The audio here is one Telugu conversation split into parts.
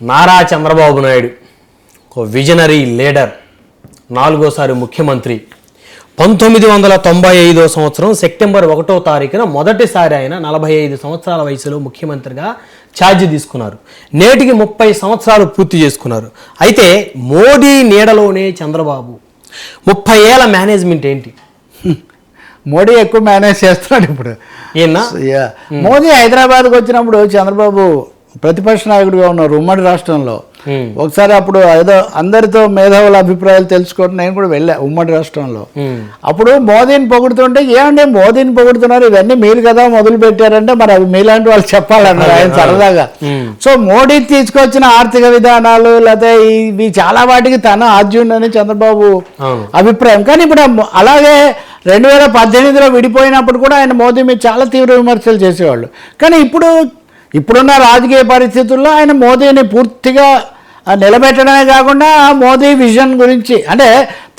నారా చంద్రబాబు నాయుడు ఒక విజనరీ లీడర్ నాలుగోసారి ముఖ్యమంత్రి పంతొమ్మిది వందల తొంభై ఐదో సంవత్సరం సెప్టెంబర్ ఒకటో తారీఖున మొదటిసారి ఆయన నలభై ఐదు సంవత్సరాల వయసులో ముఖ్యమంత్రిగా ఛార్జ్ తీసుకున్నారు. నేటికి ముప్పై సంవత్సరాలు పూర్తి చేసుకున్నారు. అయితే మోడీ నీడలోనే చంద్రబాబు. ముప్పై ఏళ్ళ మేనేజ్మెంట్ ఏంటి? మోడీ ఎక్కువ మేనేజ్ చేస్తున్నాడు ఇప్పుడు. మోదీ హైదరాబాద్కి వచ్చినప్పుడు చంద్రబాబు ప్రతిపక్ష నాయకుడిగా ఉన్నారు ఉమ్మడి రాష్ట్రంలో. ఒకసారి అప్పుడు ఏదో అందరితో మేధావుల అభిప్రాయాలు తెలుసుకోవడం నేను కూడా వెళ్ళా ఉమ్మడి రాష్ట్రంలో. అప్పుడు మోదీని పొగుడుతుంటే ఏమండి మోదీని పొగుడుతున్నారు? ఇవన్నీ మీరు కదా మొదలు పెట్టారంటే మరి అవి మీలాంటి వాళ్ళు చెప్పాలన్నారు ఆయన సరదాగా. సో మోడీ తీసుకొచ్చిన ఆర్థిక విధానాలు లేకపోతే ఇవి చాలా వాటికి తన ఆద్యుండని చంద్రబాబు అభిప్రాయం. కానీ ఇప్పుడు అలాగే రెండు వేల పద్దెనిమిదిలో విడిపోయినప్పుడు కూడా ఆయన మోదీ మీద చాలా తీవ్ర విమర్శలు చేసేవాళ్ళు. కానీ ఇప్పుడు ఇప్పుడున్న రాజకీయ పరిస్థితుల్లో ఆయన మోదీని పూర్తిగా నిలబెట్టడమే కాకుండా మోదీ విజన్ గురించి అంటే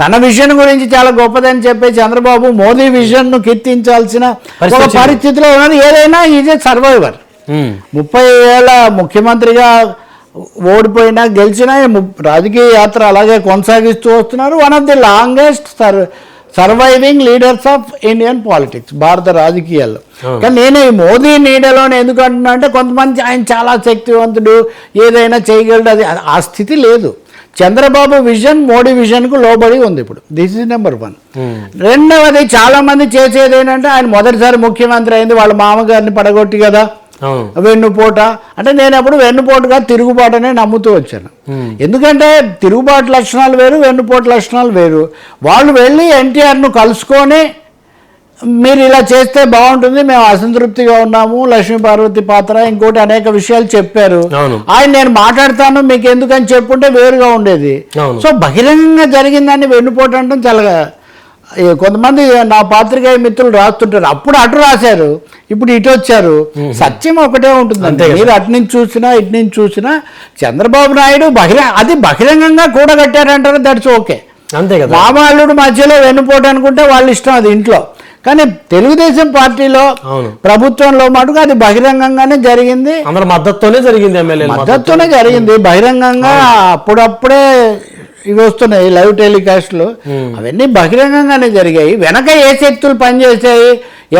తన విజన్ గురించి చాలా గొప్పదని చెప్పే చంద్రబాబు మోదీ విజన్ను కీర్తించాల్సిన ఒక పరిస్థితి. పరిస్థితిలో ఉన్నది ఏదైనా ఈజ్ ఏ సర్వైవర్. ముప్పై ఏళ్ళ ముఖ్యమంత్రిగా ఓడిపోయినా గెలిచినా రాజకీయ యాత్ర అలాగే కొనసాగిస్తూ వస్తున్నారు one of the longest sir surviving leaders of Indian politics భారత రాజకీయాల్లో. కానీ నేను ఈ మోదీ నీడలోనే ఎందుకు అంటున్నా అంటే కొంతమంది ఆయన చాలా శక్తివంతుడు ఏదైనా చేయగలడు అది ఆ స్థితి లేదు. చంద్రబాబు విజన్ మోడీ విజన్కు లోబడి ఉంది ఇప్పుడు. This is number one. రెండవది చాలా మంది చేసేది ఏంటంటే ఆయన మొదటిసారి ముఖ్యమంత్రి అయింది వాళ్ళ మామగారిని పడగొట్టి కదా. వెన్నుపోట అంటే నేను అప్పుడు వెన్నుపోటుగా తిరుగుబాటునే నమ్ముతూ వచ్చాను. ఎందుకంటే తిరుగుబాటు లక్షణాలు వేరు వెన్నుపోటు లక్షణాలు వేరు వాళ్ళు వెళ్ళి ఎన్టీఆర్ను కలుసుకొని మీరు ఇలా చేస్తే బాగుంటుంది మేము అసంతృప్తిగా ఉన్నాము లక్ష్మీ పార్వతి పాత్ర ఇంకోటి అనేక విషయాలు చెప్పారు. ఆయన నేను మాట్లాడతాను మీకు ఎందుకని చెప్పుంటే వేరుగా ఉండేది. సో బహిరంగంగా జరిగిందని వెన్నుపోటు అంటాం చాలా కొంతమంది నా పాత్రికేయ మిత్రులు రాస్తుంటారు. అప్పుడు అటు రాశారు ఇప్పుడు ఇటు వచ్చారు. సత్యం ఒకటే కదా. మీరు అటు నుంచి చూసినా ఇటు నుంచి చూసినా చంద్రబాబు నాయుడు బహిరంగ అది బహిరంగంగా కూడగట్టారంటారు దట్స్ ఓకే అంతే కదా. మామాళ్ళుడు మధ్యలో వెన్నుపోటు అనుకుంటే వాళ్ళ ఇష్టం అది ఇంట్లో. కానీ తెలుగుదేశం పార్టీలో ప్రభుత్వంలో మటుకు అది బహిరంగంగానే జరిగింది. అందరి మద్దతుతోనే జరిగింది ఎమ్మెల్యే మద్దతునే జరిగింది. బహిరంగంగా అప్పుడప్పుడే ఇవి వస్తున్నాయి లైవ్ టెలికాస్ట్లు అవన్నీ బహిరంగంగానే జరిగాయి. వెనక ఏ శక్తులు పనిచేసాయి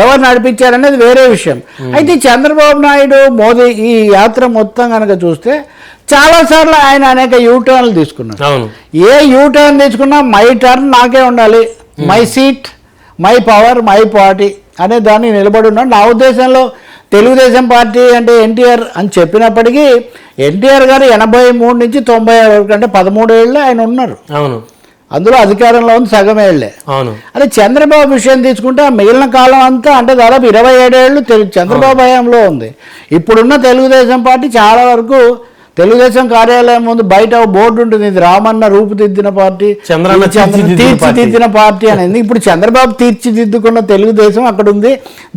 ఎవరు నడిపించారనేది వేరే విషయం. అయితే చంద్రబాబు నాయుడు మోదీ ఈ యాత్ర మొత్తం కనుక చూస్తే చాలాసార్లు ఆయన అనేక యూటర్న్లు తీసుకున్నారు. ఏ యూటర్న్ తీసుకున్నా మై టర్న్ నాకే ఉండాలి. My seat my power my party అనే దాన్ని నిలబడి ఉన్నాడు. నా ఉద్దేశంలో తెలుగుదేశం పార్టీ అంటే ఎన్టీఆర్ అని చెప్పినప్పటికీ ఎన్టీఆర్ గారు ఎనభై మూడు నుంచి తొంభై ఆరు వరకు అంటే పదమూడు ఏళ్ళు ఆయన ఉన్నారు. అవును. అందులో అధికారంలో ఉంది సగం ఏళ్ళే. అవును. అదే చంద్రబాబు విషయం తీసుకుంటే ఆ మిగిలిన కాలం అంతా అంటే దాదాపు ఇరవై ఏడేళ్ళు తెలు చంద్రబాబు హయాంలో ఉంది. ఇప్పుడున్న తెలుగుదేశం పార్టీ చాలా వరకు తెలుగుదేశం కార్యాలయం ముందు బయట ఒక బోర్డు ఉంటుంది. ఇది రామన్న రూపుదిద్దిన పార్టీ తీర్చిదిద్దిన పార్టీ. అనేది ఇప్పుడు చంద్రబాబు తీర్చిదిద్దుకున్న తెలుగుదేశం అక్కడ ఉంది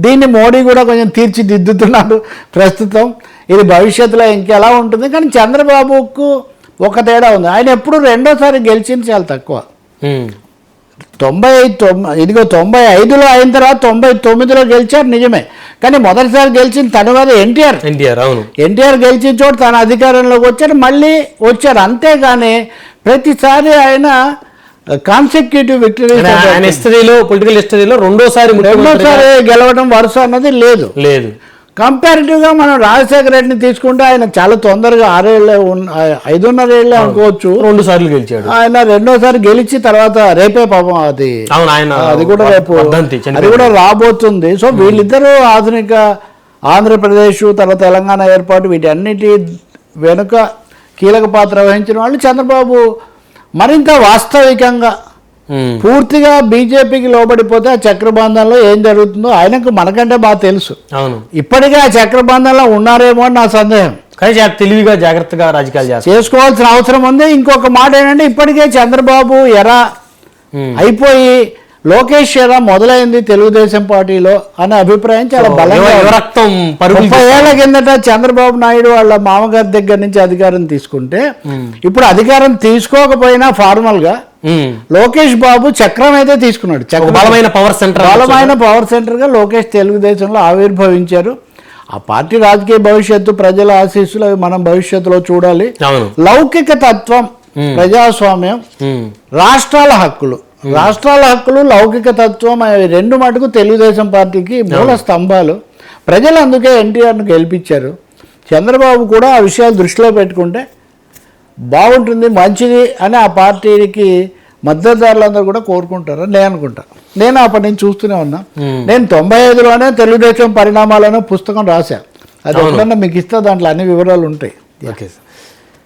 దీన్ని మోడీ కూడా కొంచెం తీర్చిదిద్దుతున్నాడు ప్రస్తుతం. ఇది భవిష్యత్తులో ఇంకెలా ఉంటుంది? కానీ చంద్రబాబుకు ఒక తేడా ఉంది. ఆయన ఎప్పుడు రెండోసారి గెలిచింది చాలా తక్కువ. తొంభై తొంభై ఇదిగో తొంభై ఐదులో అయిన తర్వాత తొంభై తొమ్మిదిలో గెలిచారు నిజమే. కానీ మొదటిసారి గెలిచిన కదా ఎన్టీఆర్. ఎన్టీఆర్ అవును. ఎన్టీఆర్ గెలిచిన చోటు తన అధికారంలోకి వచ్చారు మళ్ళీ వచ్చారు. అంతేగాని ప్రతిసారి ఆయన కాన్సెక్యూటివ్ విక్టరీ హిస్టరీలో పొలిటికల్ హిస్టరీలో రెండోసారి రెండోసారి గెలవడం వరుస అన్నది లేదు. లేదు. కంపారిటివ్గా మనం రాజశేఖర రెడ్డిని తీసుకుంటే ఆయన చాలా తొందరగా ఆరేళ్ళే ఉన్న ఐదున్నర ఏళ్ళే అనుకోవచ్చు. రెండు సార్లు గెలిచాడు. ఆయన రెండోసారి గెలిచి తర్వాత రేపే పాపం అది. అది కూడా రేపు అది. కూడా రాబోతుంది. సో వీళ్ళిద్దరూ ఆధునిక ఆంధ్రప్రదేశ్ తర్వాత తెలంగాణ ఏర్పాటు వీటన్నిటి వెనుక కీలక పాత్ర వహించిన వాళ్ళు చంద్రబాబు మరింత వాస్తవికంగా. పూర్తిగా బీజేపీకి లోబడిపోతే ఆ చక్రబంధంలో ఏం జరుగుతుందో ఆయనకు మనకంటే బాగా తెలుసు. అవును. ఇప్పటికే ఆ చక్రబంధంలో ఉన్నారేమో అని నా సందేహం. కానీ చాలా తెలివిగా జాగ్రత్తగా రాజకీయాలు చేస్తారు. చేసుకోవాల్సిన అవసరం ఉంది. ఇంకొక మాట ఏంటంటే ఇప్పటికే చంద్రబాబు ఎరా ఉమ్. అయిపోయి లోకేష్ ఎరా మొదలైంది తెలుగుదేశం పార్టీలో అనే అభిప్రాయం చాలా బలంగా ముప్పై ఏళ్ళ కిందట చంద్రబాబు నాయుడు వాళ్ళ మామగారి దగ్గర నుంచి అధికారం తీసుకుంటే ఇప్పుడు అధికారం తీసుకోకపోయినా ఫార్మల్గా ఉమ్. లోకేష్ బాబు చక్రం అయితే తీసుకున్నాడు. చక్రం బలమైన పవర్ సెంటర్ బలమైన పవర్ సెంటర్గా లోకేష్ తెలుగుదేశంలో ఆవిర్భవించారు. ఆ పార్టీ రాజకీయ భవిష్యత్తు ప్రజల ఆశీస్సులు అవి మనం భవిష్యత్తులో చూడాలి. లౌకిక తత్వం ప్రజాస్వామ్యం ఉమ్, రాష్ట్రాల హక్కులు. రాష్ట్రాల హక్కులు లౌకిక తత్వం అవి రెండు మటుకు తెలుగుదేశం పార్టీకి మూల స్తంభాలు. ప్రజలు అందుకే ఎన్టీఆర్ను గెలిపించారు. చంద్రబాబు కూడా ఆ విషయాలు దృష్టిలో పెట్టుకుంటే బాగుంటుంది మంచిది అని ఆ పార్టీకి మద్దతుదారులందరూ కూడా కోరుకుంటారు నేను అనుకుంటా. నేను అప్పటి నుంచి చూస్తూనే ఉన్నా. నేను తొంభై ఐదులోనే తెలుగుదేశం పరిణామాలను పుస్తకం రాశాను అది ఎప్పుడన్నా మీకు ఇస్తే దాంట్లో అన్ని వివరాలు ఉంటాయి. ఓకే